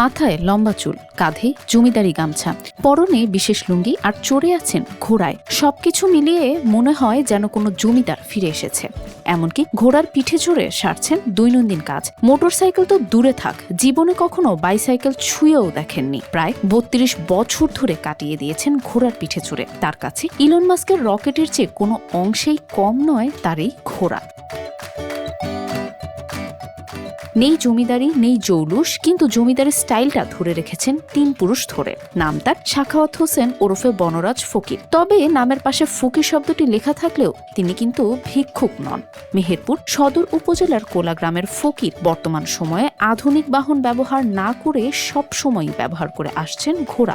মাথায় লম্বা চুল, কাঁধে জমিদারি গামছা, পরনে বিশেষ লুঙ্গি আর চড়ে আছেন ঘোড়ায়। সবকিছু মিলিয়ে মনে হয় যেন কোনো জমিদার ফিরে এসেছে। এমনকি ঘোড়ার পিঠে চড়ে সারছেন দৈনন্দিন কাজ। মোটরসাইকেল তো দূরে থাক, জীবনে কখনো বাইসাইকেল ছুঁয়েও দেখেননি। প্রায় বত্রিশ বছর ধরে কাটিয়ে দিয়েছেন ঘোড়ার পিঠে চড়ে। তার কাছে ইলন মাস্কের রকেটের চেয়ে কোনো অংশেই কম নয় তার এই ঘোড়া। নেই জমিদারি, নেই জৌলুস, কিন্তু জমিদারের স্টাইলটা ধরে রেখেছেন তিন পুরুষ ধরে। নাম তার শাখাওয়াত হোসেন, ওরফে বনরাজ ফকির। তবে নামের পাশে ফকির শব্দটি লেখা থাকলেও তিনি কিন্তু ভিক্ষুক নন। মেহেরপুর সদর উপজেলার কোলা গ্রামের ফকির বর্তমান সময়ে আধুনিক বাহন ব্যবহার না করে সব সময় ব্যবহার করে আসছেন ঘোড়া।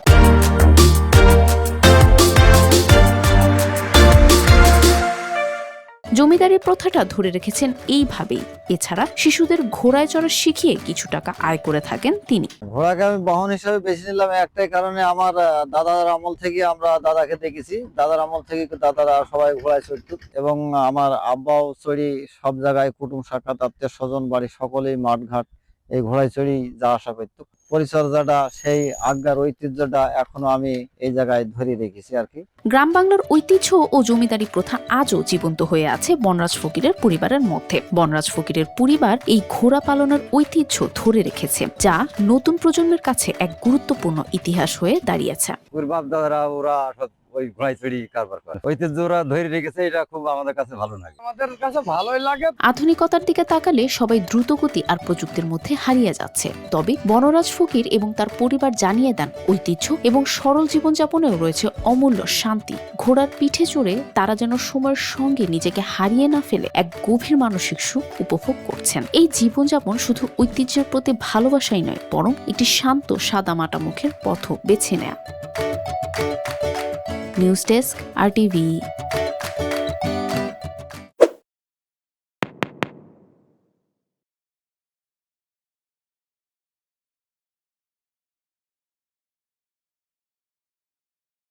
জমিদারি প্রথাটা ধরে রেখেছেন এইভাবেই। এছাড়া শিশুদের ঘোড়ায় চড়া শিখিয়ে কিছু টাকা আয় করে থাকেন তিনি। ঘোড়াকে আমি বাহন হিসেবে বেছে নিলাম একটাই কারণে আমার দাদার আমল থেকে আমরা দাদাকে দেখেছি। দাদার আমল থেকে দাদারা সবাই ঘোড়ায় চড়ত এবং আমার আব্বাও চড়ি সব জায়গায় কুটুম সাক্ষাৎ, আত্মীয় স্বজন বাড়ি সকলেই মাঠঘাট এই ঘোড়ায় চড়ি যাওয়া আসা করত। পরিচর্যাটা সেই আজ্ঞার ঐতিহ্যটা এখনও আমি এই জায়গায় ধরে রেখেছি আর কি। গ্রাম বাংলার ঐতিহ্য ও জমিদারি প্রথা আজও জীবন্ত হয়ে আছে বনরাজ ফকিরের পরিবারের মধ্যে। বনরাজ ফকিরের পরিবার এই ঘোড়া পালনের ঐতিহ্য ধরে রেখেছে যা নতুন প্রজন্মের কাছে এক গুরুত্বপূর্ণ ইতিহাস হয়ে দাঁড়িয়েছে। ওর দাদারা ওরা সব ওই ঘোড়ায় চড়ি কারবার করে। ঐতিহ্য ওরা ধরে রেখেছে এটা খুব আমাদের কাছে ভালো লাগে। আমাদের কাছে ভালোই লাগে। আধুনিকতার দিকে তাকালে সবাই দ্রুতগতি আর প্রযুক্তির মধ্যে হারিয়ে যাচ্ছে। তবে বনরাজ ফকির এবং তার পরিবার জানিয়ে দেন ঐতিহ্য এবং সরল জীবনযাপনেও রয়েছে অমূল্য শান্তি। ঘোড়ার পিঠে চড়ে তারা যেন সময়ের সঙ্গে নিজেকে হারিয়ে না ফেলে এক গভীর মানসিক সুখ উপভোগ করছেন। এই জীবনযাপন শুধু ঐতিহ্যের প্রতি ভালোবাসাই নয় বরং একটি শান্ত সাদামাটা মুখের পথ বেছে নেয়া। News desk R T V